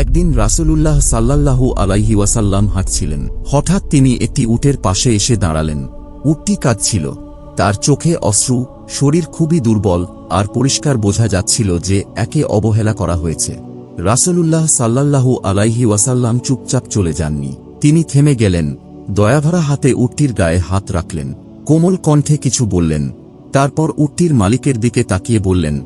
একদিন রাসূলুল্লাহ সাল্লাল্লাহু আলাইহি ওয়াসাল্লাম হাঁটছিলেন। হঠাৎ তিনি একটি উটের পাশে এসে দাঁড়ালেন। উটটি কাঁদছিল। তার চোখে অশ্রু, শরীর খুবই দুর্বল, আর পরিষ্কার বোঝা যাচ্ছিল যে একে অবহেলা করা হয়েছে। রাসূলুল্লাহ সাল্লাল্লাহু আলাইহি ওয়াসাল্লাম চুপচাপ চলে যাননি। তিনি থেমে গেলেন, দয়াভরা হাতে উটটির গায়ে হাত রাখলেন। কোমল কণ্ঠে কিছু বললেন। তারপর উটটির মালিকের দিকে তাকিয়ে বললেন,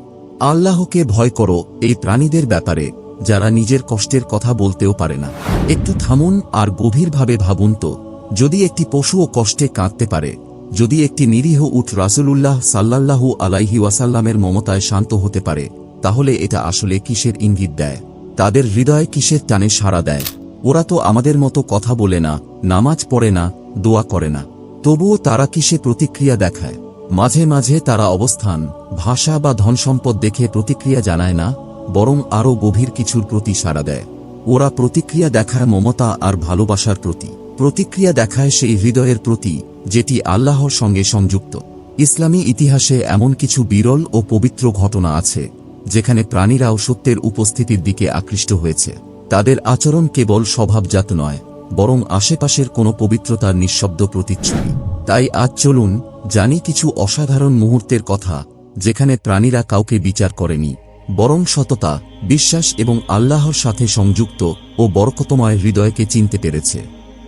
আল্লাহকে ভয় করো, এই প্রাণীদের ব্যাপারে। যারা নিজের কষ্টের কথা বলতেও পারে না। একটু থামুন আর গভীরভাবে ভাবুন তো, যদি একটি পশুও কষ্টে কাঁদতে পারে, যদি একটি নিরীহ উঠ রাসূলুল্লাহ সাল্লাল্লাহু আলাইহি ওয়াসাল্লামের মমতায় শান্ত হতে পারে, তাহলে এটা আসলে কিসের ইঙ্গিত দেয়? তাদের হৃদয় কিসের টানে সাড়া দেয়? ওরা তো আমাদের মতো কথা বলে না, নামাজ পড়ে না, দোয়া করে না। তবুও তারা কিসে প্রতিক্রিয়া দেখায়? মাঝে মাঝে তারা অবস্থান, ভাষা বা ধনসম্পদ দেখে প্রতিক্রিয়া জানায় না? বরং আরও গভীর কিছুর প্রতি সাড়া দেয়। ওরা প্রতিক্রিয়া দেখায় মমতা আর ভালোবাসার প্রতি। প্রতিক্রিয়া দেখায় সেই হৃদয়ের প্রতি, যেটি আল্লাহর সঙ্গে সংযুক্ত। ইসলামী ইতিহাসে এমন কিছু বিরল ও পবিত্র ঘটনা আছে, যেখানে প্রাণীরাও সত্যের উপস্থিতির দিকে আকৃষ্ট হয়েছে। তাদের আচরণ কেবল স্বভাবজাত নয়, বরং আশেপাশের কোনো পবিত্রতার নিঃশব্দ প্রতিচ্ছবি। তাই আজ চলুন জানি কিছু অসাধারণ মুহূর্তের কথা, যেখানে প্রাণীরা কাউকে বিচার করেনি। বরং সততা, বিশ্বাস এবং আল্লাহর সাথে সংযুক্ত ও বরকতময় হৃদয়কে চিনতে পেরেছে।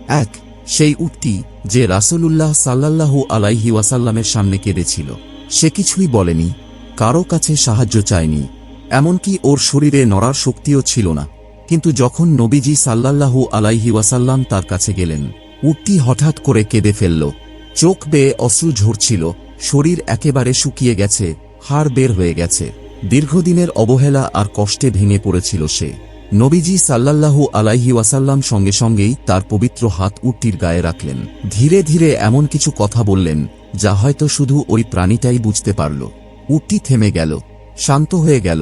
এক, সেই উটটি যে রাসূলুল্লাহ সাল্লাল্লাহু আলাইহি ওয়াসাল্লামের সামনে কেঁদেছিল, সে কিছুই বলেনি, কারও কাছে সাহায্য চায়নি, এমনকি ওর শরীরে নড়ার শক্তিও ছিল না। কিন্তু যখন নবীজি সাল্লাল্লাহু আলাইহি ওয়াসাল্লাম তার কাছে গেলেন উটটি হঠাৎ করে কেঁদে ফেলল, চোখ বেয়ে অশ্রু ঝরছিল, শরীর একেবারে শুকিয়ে গেছে, হাড় বের হয়ে গেছে। দীর্ঘদিনের অবহেলা আর কষ্টে ভেঙে পড়েছিল সে। নবীজি সাল্লাল্লাহু আলাইহি ওয়াসাল্লাম সঙ্গে সঙ্গেই তার পবিত্র হাত উটটির গায়ে রাখলেন। ধীরে ধীরে এমন কিছু কথা বললেন, যা হয়তো শুধু ওই প্রাণীটাই বুঝতে পারল। উটটি থেমে গেল, শান্ত হয়ে গেল।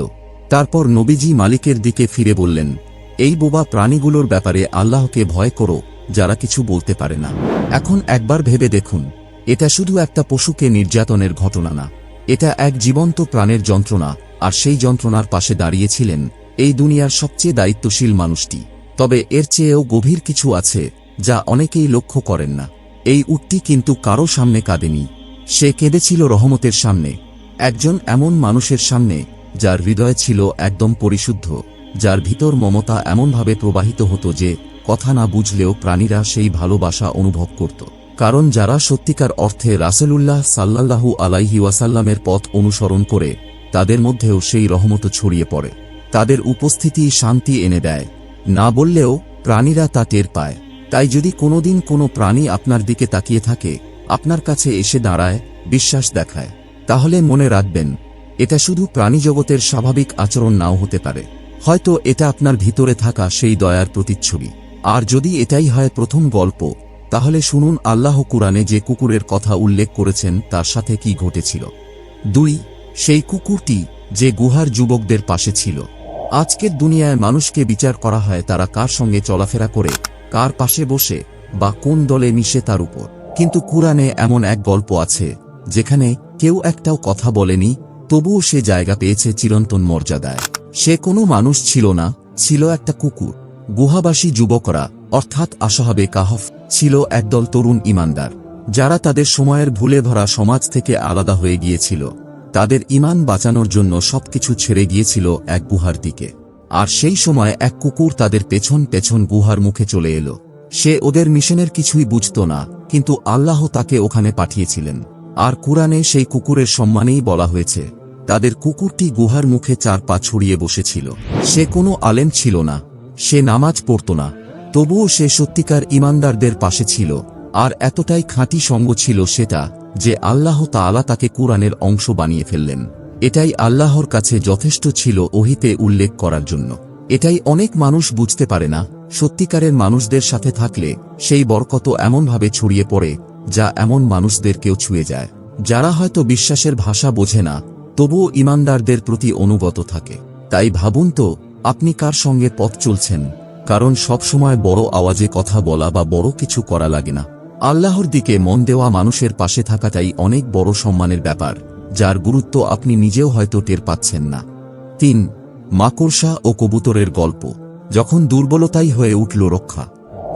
তারপর নবীজি মালিকের দিকে ফিরে বললেন, এই বোবা প্রাণীগুলোর ব্যাপারে আল্লাহকে ভয় করো, যারা কিছু বলতে পারে না। এখন একবার ভেবে দেখুন, এটা শুধু একটা পশুকে নির্যাতনের ঘটনা না, এটা এক জীবন্ত প্রাণের যন্ত্রণা আর সেই যন্ত্রণার পাশে দাঁড়িয়েছিলেন এই দুনিয়ার সবচেয়ে দায়িত্বশীল মানুষটি। তবে এর চেয়েও গভীর কিছু আছে যা অনেকেই লক্ষ্য করেন না। এই উটটি কিন্তু কারও সামনে কাঁদেনি। সে কেঁদেছিল রহমতের সামনে। একজন এমন মানুষের সামনে যার হৃদয় ছিল একদম পরিশুদ্ধ, যার ভিতর মমতা এমনভাবে প্রবাহিত হতো যে কথা না বুঝলেও প্রাণীরা সেই ভালোবাসা অনুভব করত। কারণ যারা সত্যিকার অর্থে রাসেলুল্লাহ সাল্লাল্লাহু আলাইহি ওয়াসাল্লামের পথ অনুসরণ করে তাদের মধ্যেও সেই রহমত ছড়িয়ে পড়ে। তাদের উপস্থিতি শান্তি এনে দেয়। না বললেও প্রাণীরা তা টের পায়। তাই যদি কোনোদিন কোনো প্রাণী আপনার দিকে তাকিয়ে থাকে, আপনার কাছে এসে দাঁড়ায়, বিশ্বাস দেখায়, তাহলে মনে রাখবেন, এটা শুধু প্রাণীজগতের স্বাভাবিক আচরণ নাও হতে পারে। হয়তো এটা আপনার ভিতরে থাকা সেই দয়ার প্রতিচ্ছবি। আর যদি এটাই হয় প্রথম গল্প, তাহলে শুনুন আল্লাহ কুরআনে যে কুকুরের কথা উল্লেখ করেছেন, তার সাথে কি ঘটেছিল। দুই সেই কুকুরটি যে গুহার যুবকদের পাশে ছিল। আজকের দুনিয়ায় মানুষকে বিচার করা হয় তারা কার সঙ্গে চলাফেরা করে, কার পাশে বসে, বা কোন দলে মিশে তার উপর। কিন্তু কুরআনে এমন এক গল্প আছে, যেখানে কেউ একটাও কথা বলেনি, তবুও সে জায়গা পেয়েছে চিরন্তন মর্যাদায়। সে কোনো মানুষ ছিল না, ছিল একটা কুকুর। গুহাবাসী যুবকরা, অর্থাৎ আশাহাবে কাহফ, ছিল একদল তরুণ ইমানদার, যারা তাদের সময়ের ভুলে ধরা সমাজ থেকে আলাদা হয়ে গিয়েছিল। তাদের ইমান বাঁচানোর জন্য সবকিছু ছেড়ে গিয়েছিল এক গুহার দিকে। আর সেই সময় এক কুকুর তাদের পেছন পেছন গুহার মুখে চলে এলো। সে ওদের মিশনের কিছুই বুঝত না, কিন্তু আল্লাহ তাকে ওখানে পাঠিয়েছিলেন। আর কুরআনে সেই কুকুরের সম্মানেই বলা হয়েছে, তাদের কুকুরটি গুহার মুখে চার পা ছড়িয়ে বসেছিল। সে কোনো আলেম ছিল না, সে নামাজ পড়ত না, তবুও সে সত্যিকার ইমানদারদের পাশে ছিল। আর এতটাই খাঁটি সঙ্গ ছিল সেটা যে আল্লাহ তাআলা তাকে কুরআনের অংশ বানিয়ে ফেললেন। এটাই আল্লাহর কাছে যথেষ্ট ছিল ওহিতে উল্লেখ করার জন্য। এটাই অনেক মানুষ বুঝতে পারে না, সত্যিকারের মানুষদের সাথে থাকলে সেই বরকত এমনভাবে ছড়িয়ে পড়ে যা এমন মানুষদেরকেও ছুঁয়ে যায়। যারা হয়তো বিশ্বাসের ভাষা বোঝে না, তবুও ইমানদারদের প্রতি অনুগত থাকে। তাই ভাবুন তো, আপনি কার সঙ্গে পথ চলছেন? কারণ সবসময় বড় আওয়াজে কথা বলা বা বড় কিছু করা লাগে না। আল্লাহর দিকে মন দেওয়া মানুষের পাশে থাকাটাই অনেক বড় সম্মানের ব্যাপার, যার গুরুত্ব আপনি নিজেও হয়তো টের পাচ্ছেন না। তিন, মাকড়সা ও কবুতরের গল্প। যখন দুর্বলতাই হয়ে উঠল রক্ষা,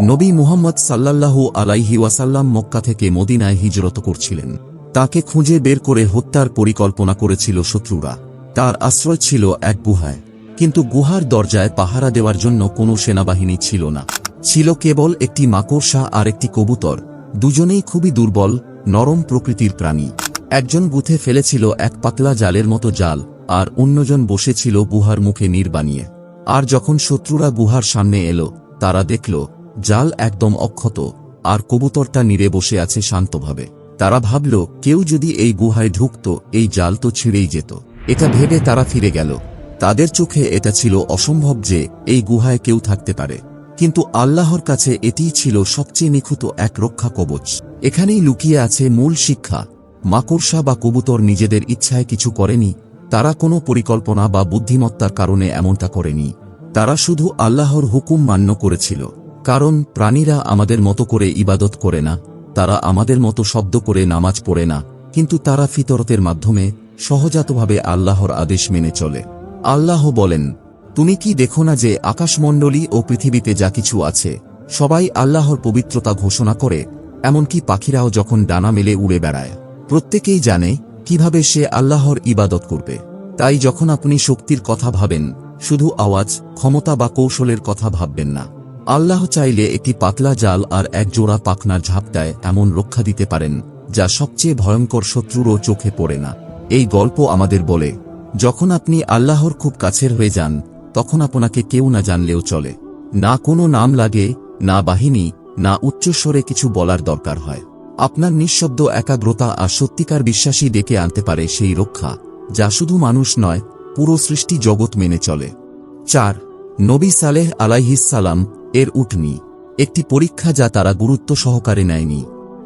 নবী মুহাম্মদ সাল্লাল্লাহু আলাইহি ওয়াসাল্লাম মক্কা থেকে মদিনায় হিজরত করছিলেন। তাকে খুঁজে বের করে হত্যার পরিকল্পনা করেছিল শত্রুরা। তার আশ্রয় ছিল এক গুহায়। কিন্তু গুহার দরজায় পাহারা দেওয়ার জন্য কোনো সেনাবাহিনী ছিল না। ছিল কেবল একটি মাকড়সা আর একটি কবুতর। দুজনেই খুবই দুর্বল, নরম প্রকৃতির প্রাণী। একজন বুথে ফেলেছিল এক পাতলা জালের মতো জাল, আর অন্যজন বসেছিল গুহার মুখে নীর বানিয়ে। আর যখন শত্রুরা গুহার সামনে এলো, তারা দেখল, জাল একদম অক্ষত, আর কবুতরটা নীরে বসে আছে শান্তভাবে। তারা ভাবল, কেউ যদি এই গুহায় ঢুকত, এই জাল তো ছিঁড়েই যেত। এটা ভেবে তারা ফিরে গেল। তাদের চোখে এটা ছিল অসম্ভব যে, এই গুহায় কেউ থাকতে পারে। কিন্তু আল্লাহর কাছে এটিই ছিল সবচেয়ে নিখুঁত এক রক্ষা কবচ। এখানেই লুকিয়ে আছে মূল শিক্ষা। মাকড়সা বা কবুতর নিজেদের ইচ্ছায় কিছু করেনি, তারা কোনো পরিকল্পনা বা বুদ্ধিমত্তার কারণে এমনটা করেনি। তারা শুধু আল্লাহর হুকুম মান্য করেছিল। কারণ প্রাণীরা আমাদের মতো করে ইবাদত করে না, তারা আমাদের মতো শব্দ করে নামাজ পড়ে না, কিন্তু তারা ফিতরতের মাধ্যমে সহজাতভাবে আল্লাহর আদেশ মেনে চলে। আল্লাহ বলেন তুমি কি দেখো না যে আকাশমণ্ডলী ও পৃথিবীতে যা কিছু আছে, সবাই আল্লাহর পবিত্রতা ঘোষণা করে, এমনকি পাখিরাও যখন ডানা মেলে উড়ে বেড়ায়। প্রত্যেকেই জানে কীভাবে সে আল্লাহর ইবাদত করবে। তাই যখন আপনি শক্তির কথা ভাবেন, শুধু আওয়াজ, ক্ষমতা বা কৌশলের কথা ভাববেন না। আল্লাহ চাইলে একটি পাতলা জাল আর এক জোড়া পাখনার ঝাপটায় এমন রক্ষা দিতে পারেন, যা সবচেয়ে ভয়ঙ্কর শত্রুরও চোখে পড়ে না। এই গল্প আমাদের বলে, যখন আপনি আল্লাহর খুব কাছের হয়ে যান তখন আপনাকে কেউ না জানলেও চলে। না কোনো নাম লাগে, না বাহিনী, না উচ্চস্বরে কিছু বলার দরকার হয়। আপনার নিঃশব্দ একাগ্রতা আর সত্যিকার বিশ্বাসী ডেকে আনতে পারে সেই রক্ষা, যা শুধু মানুষ নয়, পুরো সৃষ্টি জগৎ মেনে চলে। চার, নবী সালেহ আলাইহিসালাম এর উঠনি একটি পরীক্ষা যা তারা গুরুত্ব সহকারে নেয়নি।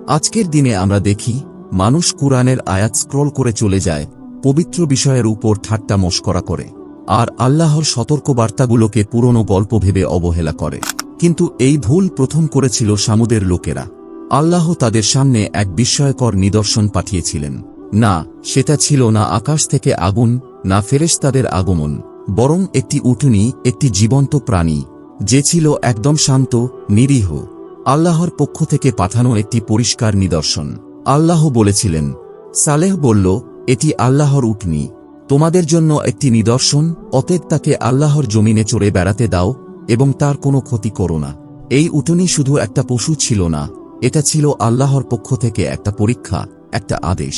আজকের দিনে আমরা দেখি, মানুষ কুরআনের আয়াত স্ক্রল করে চলে যায়, পবিত্র বিষয়ের উপর ঠাট্টা মস্করা করে। আর আল্লাহর সতর্কবার্তাগুলোকে পুরনো গল্প ভেবে অবহেলা করে। কিন্তু এই ভুল প্রথম করেছিল সামুদের লোকেরা। আল্লাহ তাদের সামনে এক বিস্ময়কর নিদর্শন পাঠিয়েছিলেন। না, সেটা ছিল না আকাশ থেকে আগুন, না ফেরেশতাদের আগমন, বরং একটি উটুনি একটি জীবন্ত প্রাণী, যে ছিল একদম শান্ত, নিরীহ। আল্লাহর পক্ষ থেকে পাঠানো একটি পরিষ্কার নিদর্শন। আল্লাহ বলেছিলেন, সালেহ বলল, এটি আল্লাহর উটনি তোমাদের জন্য একটি নিদর্শন, অতএব তাকে আল্লাহর জমিনে চড়ে বেড়াতে দাও, এবং তার কোনো ক্ষতি করো না। এই উটনি শুধু একটা পশু ছিল না, এটা ছিল আল্লাহর পক্ষ থেকে একটা পরীক্ষা, একটা আদেশ।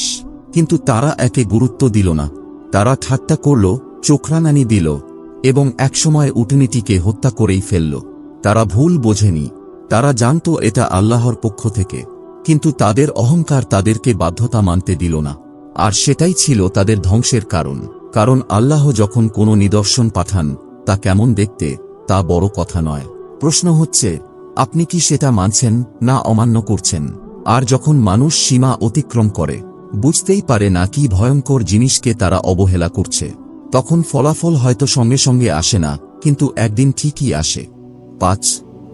কিন্তু তারা একে গুরুত্ব দিল না। তারা ঠাট্টা করল, চোখরানানি দিল, এবং একসময় উটনিটিকে হত্যা করেই ফেলল। তারা ভুল বোঝেনি। তারা জানত এটা আল্লাহর পক্ষ থেকে, কিন্তু তাদের অহংকার তাদেরকে বাধ্যতা মানতে দিল না। আর সেটাই ছিল তাদের ধ্বংসের কারণ। কারণ আল্লাহ যখন কোনো নিদর্শন পাঠান, তা কেমন দেখতে, তা বড় কথা নয়। প্রশ্ন হচ্ছে, আপনি কি সেটা মানছেন না অমান্য করছেন? আর যখন মানুষ সীমা অতিক্রম করে, বুঝতেই পারে না কি ভয়ঙ্কর জিনিসকে তারা অবহেলা করছে। তখন ফলাফল হয়তো সঙ্গে সঙ্গে আসে না, কিন্তু একদিন ঠিকই আসে। পাঁচ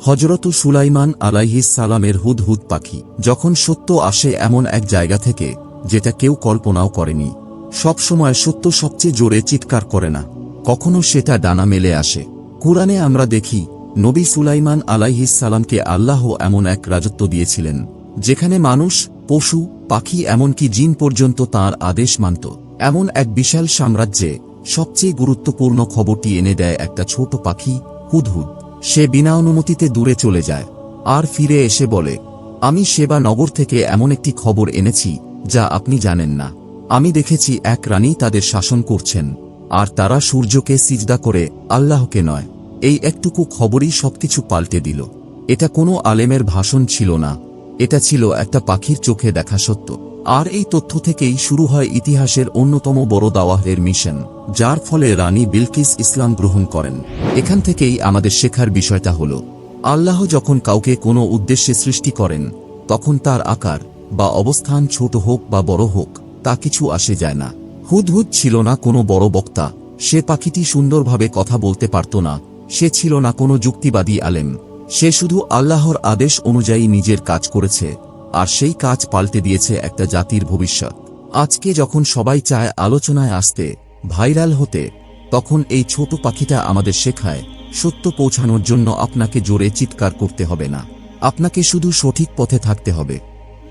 হজরত সুলাইমান আলাইহিস সালামের হুদহুদ পাখি, যখন সত্য আসে এমন এক জায়গা থেকে যেটা কেউ কল্পনাও করেনি। সবসময় সত্য সবচেয়ে জোরে চিৎকার করে না। কখনো সেটা ডানা মেলে আসে। কোরআনে আমরা দেখি, নবী সুলাইমান সালামকে আল্লাহ এমন এক রাজত্ব দিয়েছিলেন, যেখানে মানুষ, পশু, পাখি এমনকি জিন পর্যন্ত তার আদেশ মানত। এমন এক বিশাল সাম্রাজ্যে সবচেয়ে গুরুত্বপূর্ণ খবরটি এনে দেয় একটা ছোট পাখি, হুদহুদ। সে বিনা অনুমতিতে দূরে চলে যায়। আর ফিরে এসে বলে, আমি সেবা নগর থেকে এমন একটি খবর এনেছি যা আপনি জানেন না। আমি দেখেছি এক রানী তাদের শাসন করছেন, আর তারা সূর্যকে সিজদা করে আল্লাহকে নয়। এই একটুকু খবরই সবকিছু পাল্টে দিল। এটা কোনো আলেমের ভাষণ ছিল না। এটা ছিল একটা পাখির চোখে দেখা সত্য। আর এই তথ্য থেকেই শুরু হয় ইতিহাসের অন্যতম বড় দাওয়াহের মিশন, যার ফলে রানী বিলকিস ইসলাম গ্রহণ করেন। এখান থেকেই আমাদের শেখার বিষয়টা হল, আল্লাহ যখন কাউকে কোনো উদ্দেশ্যে সৃষ্টি করেন, তখন তার আকার বা অবস্থান ছোট হোক বা বড় হোক, তা কিছু আসে যায় না। হুদহুদ ছিল না কোনো বড় বক্তা। সে পাখিটি সুন্দরভাবে কথা বলতে পারত না। সে ছিল না কোনো যুক্তিবাদী আলেম। সে শুধু আল্লাহর আদেশ অনুযায়ী নিজের কাজ করেছে, আর সেই কাজ পাল্টে দিয়েছে একটা জাতির ভবিষ্যৎ। আজকে যখন সবাই চায় আলোচনায় আসতে, ভাইরাল হতে, তখন এই ছোট পাখিটা আমাদের শেখায়, সত্য পৌঁছানোর জন্য আপনাকে জোরে চিৎকার করতে হবে না। আপনাকে শুধু সঠিক পথে থাকতে হবে।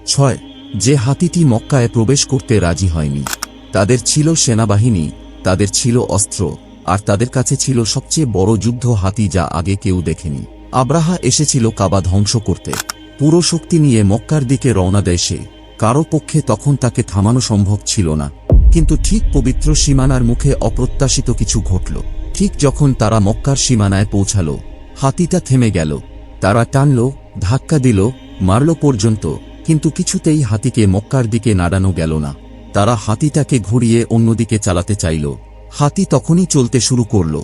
ছয়, যে হাতিটি মক্কায় প্রবেশ করতে রাজি হয়নি, তাদের ছিল সেনাবাহিনী, তাদের ছিল অস্ত্র, আর তাদের কাছে ছিল সবচেয়ে বড় যুদ্ধ হাতি যা আগে কেউ দেখেনি। আব্রাহা এসেছিল কাবা ধ্বংস করতে। পুরো শক্তি নিয়ে মক্কার দিকে রওনা দেয় সে। কারও পক্ষে তখন তাকে থামানো সম্ভব ছিল না। কিন্তু ঠিক পবিত্র সীমানার মুখে অপ্রত্যাশিত কিছু ঘটল। ঠিক যখন তারা মক্কার সীমানায় পৌঁছাল, হাতিটা থেমে গেল। তারা টানল, ধাক্কা দিল, মারল পর্যন্ত। কিন্তু কিছুতেই হাতিকে মক্কার দিকে নাড়ানো গেল না। তারা হাতিটাকে ঘুরিয়ে অন্যদিকে চালাতে চাইল। হাতি তখনই চলতে শুরু করল,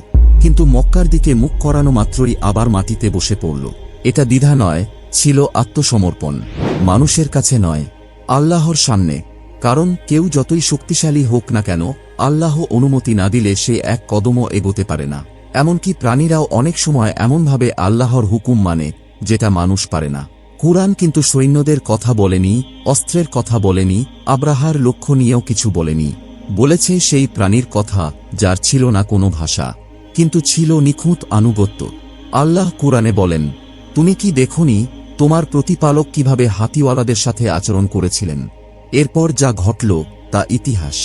কিন্তু মক্কার দিকে মুখ করানো মাত্রই আবার মাটিতে বসে পড়ল। এটা দ্বিধা নয়, ছিল আত্মসমর্পণ। মানুষের কাছে নয়, আল্লাহর সামনে। কারণ কেউ যতই শক্তিশালী হোক না কেন, আল্লাহ অনুমতি না দিলে সে এক কদমও এগোতে পারে না। এমনকি প্রাণীরাও অনেক সময় এমনভাবে আল্লাহর হুকুম মানে যেটা মানুষ পারে না। কুরআন কিন্তু সৈন্যদের কথা বলেনি, অস্ত্রের কথা বলেনি, আব্রাহার লক্ষ্য নিয়েও কিছু বলেনি। বলেছে সেই প্রাণীর কথা, যার ছিল না কোনো ভাষা, কিন্তু ছিল নিখুঁত আনুগত্য। আল্লাহ কুরআনে বলেন, তুমি কি দেখনি, তোমার প্রতিপালক কীভাবে হাতিওয়ালাদের সাথে আচরণ করেছিলেন? এরপর যা ঘটল, তা ইতিহাস।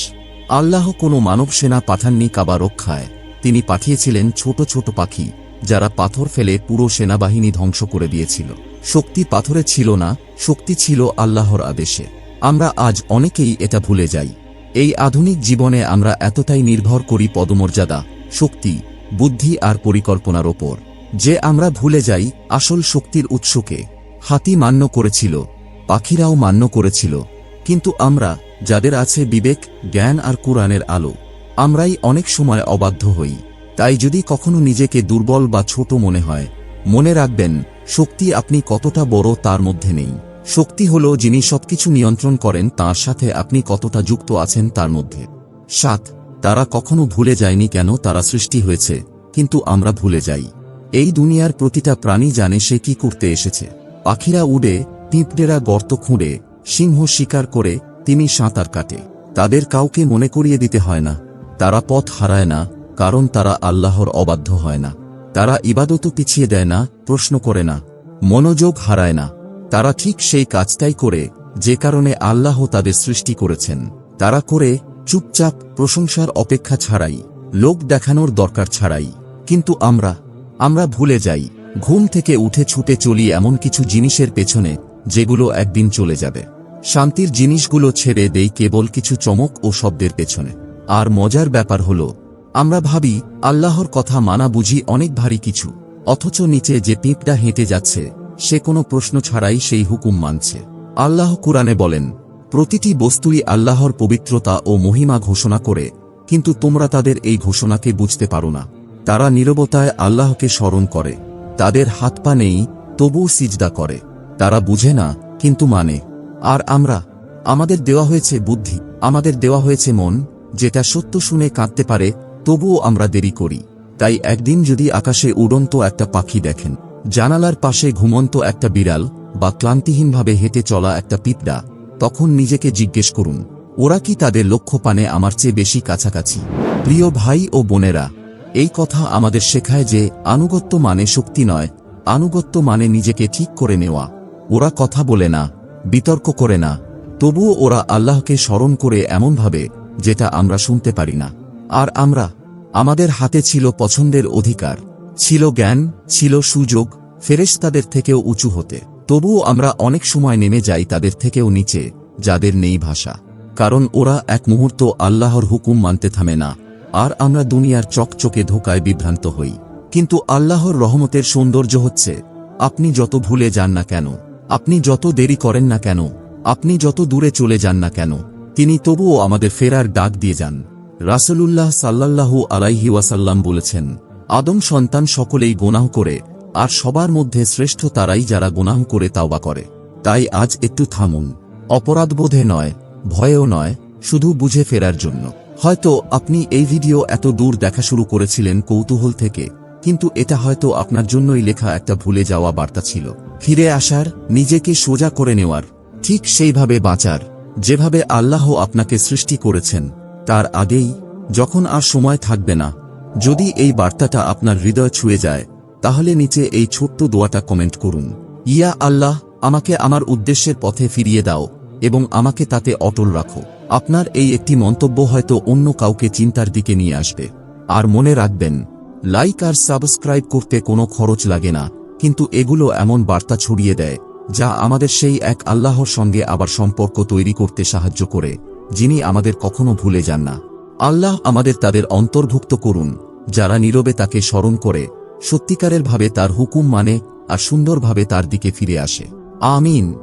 আল্লাহ কোনো মানব সেনা পাঠাননি কাবা রক্ষায়। তিনি পাঠিয়েছিলেন ছোট ছোট পাখি, যারা পাথর ফেলে পুরো সেনাবাহিনী ধ্বংস করে দিয়েছিল। শক্তি পাথরে ছিল না, শক্তি ছিল আল্লাহর আদেশে। আমরা আজ অনেকেই এটা ভুলে যাই। এই আধুনিক জীবনে আমরা এতটাই নির্ভর করি পদমর্যাদা, শক্তি, বুদ্ধি আর পরিকল্পনার ওপর। যে আমরা ভুলে যাই আসল শক্তির উৎসকে। হাতি মান্য করেছিল, পাখিরাও মান্য করেছিল। কিন্তু আমরা, যাদের আছে বিবেক, জ্ঞান আর কুরআনের আলো, আমরাই অনেক সময় অবাধ্য হই। তাই যদি কখনো নিজেকে দুর্বল বা ছোট মনে হয়, মনে রাখবেন শক্তি আপনি কতটা বড় তার মধ্যে নেই। শক্তি হল যিনি সবকিছু নিয়ন্ত্রণ করেন, তার সাথে আপনি কতটা যুক্ত আছেন তার মধ্যে। সাত, তারা কখনো ভুলে যায়নি কেন তারা সৃষ্টি হয়েছে, কিন্তু আমরা ভুলে যাই। এই দুনিয়ার প্রতিটা প্রাণী জানে সে কি করতে এসেছে। পাখিরা উড়ে, পিঁপড়েরা গর্ত খুঁড়ে, সিংহ শিকার করে তিনি সাঁতার কাটে। তাদের কাউকে মনে করিয়ে দিতে হয় না। তারা পথ হারায় না, কারণ তারা আল্লাহর অবাধ্য হয় না। তারা ইবাদত পিছিয়ে দেয় না, প্রশ্ন করে না, মনোযোগ হারায় না। তারা ঠিক সেই কাজটাই করে, যে কারণে আল্লাহ তাদের সৃষ্টি করেছেন। তারা করে, চুপচাপ, প্রশংসার অপেক্ষা ছাড়াই, লোক দেখানোর দরকার ছাড়াই। কিন্তু আমরা আমরা ভুলে যাই, ঘুম থেকে উঠে ছুটে চলি এমন কিছু জিনিসের পেছনে, যেগুলো একদিন চলে যাবে। শান্তির জিনিসগুলো ছেড়ে দেই কেবল কিছু চমক ও শব্দের পেছনে। আর মজার ব্যাপার হল আমরা ভাবি, আল্লাহর কথা মানা বুঝি অনেক ভারী কিছু, অথচ নিচে যে পিঁপড়া হেঁটে যাচ্ছে, সে কোনো প্রশ্ন ছাড়াই সেই হুকুম মানছে। আল্লাহ কুরআনে বলেন, প্রতিটি বস্তুই আল্লাহর পবিত্রতা ও মহিমা ঘোষণা করে, কিন্তু তোমরা তাদের এই ঘোষণাকে বুঝতে পারো না। তারা নীরবতায় আল্লাহকে স্মরণ করে, তাদের হাত পা নেই, তবুও সিজদা করে। তারা বুঝে না, কিন্তু মানে। আর আমরা, আমাদের দেওয়া হয়েছে বুদ্ধি, আমাদের দেওয়া হয়েছে মন, যেটা সত্য শুনে কাঁদতে পারে তবুও আমরা দেরি করি। তাই একদিন যদি আকাশে উড়ন্ত একটা পাখি দেখেন, জানালার পাশে ঘুমন্ত একটা বিড়াল বা ক্লান্তিহীনভাবে হেঁটে চলা একটা পিঁপড়া, তখন নিজেকে জিজ্ঞেস করুন, ওরা কি তাদের লক্ষ্য পানে আমার চেয়ে বেশি কাছাকাছি? প্রিয় ভাই ও বোনেরা, এই কথা আমাদের শেখায় যে আনুগত্য মানে শক্তি নয়, আনুগত্য মানে নিজেকে ঠিক করে নেওয়া। ওরা কথা বলে না, বিতর্ক করে না, তবুও ওরা আল্লাহকে স্মরণ করে এমনভাবে যেটা আমরা শুনতে পারি না। আর আমরা আমাদের হাতে ছিল পছন্দের অধিকার, ছিল জ্ঞান, ছিল সুযোগ ফেরেশতাদের থেকেও উঁচু হতে। তবুও আমরা অনেক সময় নেমে যাই তাদের থেকেও নিচে, যাদের নেই ভাষা। কারণ ওরা এক মুহূর্ত আল্লাহর হুকুম মানতে থামে না, আর আমরা দুনিয়ার চকচকে ধোকায় বিভ্রান্ত হই। কিন্তু আল্লাহর রহমতের সৌন্দর্য হচ্ছে, আপনি যত ভুলে যান না কেন, আপনি যত দেরি করেন না কেন, আপনি যত দূরে চলে যান না কেন, তিনি তবুও আমাদের ফেরার ডাক দিয়ে যান। রাসূলুল্লাহ সাল্লাল্লাহু আলাইহি ওয়াসাল্লাম বলেছেন, আদম সন্তান সকলেই গোনাহ করে, আর সবার মধ্যে শ্রেষ্ঠ তারাই যারা গোনাহ করে তাওবা করে। তাই আজ একটু থামুন। অপরাধবোধে নয়, ভয়েও নয়, শুধু বুঝে ফেরার জন্য। হয়তো আপনি এই ভিডিও এত দূর দেখা শুরু করেছিলেন কৌতূহল থেকে, কিন্তু এটা হয়তো আপনার জন্যই লেখা একটা ভুলে যাওয়া বার্তা ছিল। ফিরে আসার, নিজেকে সোজা করে নেওয়ার, ঠিক সেইভাবে বাঁচার, যেভাবে আল্লাহ আপনাকে সৃষ্টি করেছেন তার আগেই, যখন আর সময় থাকবে না, যদি এই বার্তাটা আপনার হৃদয় ছুঁয়ে যায়, তাহলে নিচে এই ছোট্ট দোয়াটা কমেন্ট করুন। ইয়া আল্লাহ, আমাকে আমার উদ্দেশ্যের পথে ফিরিয়ে দাও, এবং আমাকে তাতে অটল রাখো। আপনার এই একটি মন্তব্য হয়তো অন্য কাউকে চিন্তার দিকে নিয়ে আসবে। আর মনে রাখবেন, লাইক আর সাবস্ক্রাইব করতে কোনো খরচ লাগে না, কিন্তু এগুলো এমন বার্তা ছড়িয়ে দেয়, যা আমাদের সেই এক আল্লাহর সঙ্গে আবার সম্পর্ক তৈরি করতে সাহায্য করে। যিনি আমাদের কখনো ভুলে যান না। আল্লাহ আমাদের তাদের অন্তর্ভুক্ত করুন, যারা নীরবে তাকে স্মরণ করে, সত্যিকারের ভাবে তার হুকুম মানে আর সুন্দরভাবে তার দিকে ফিরে আসে। আমিন।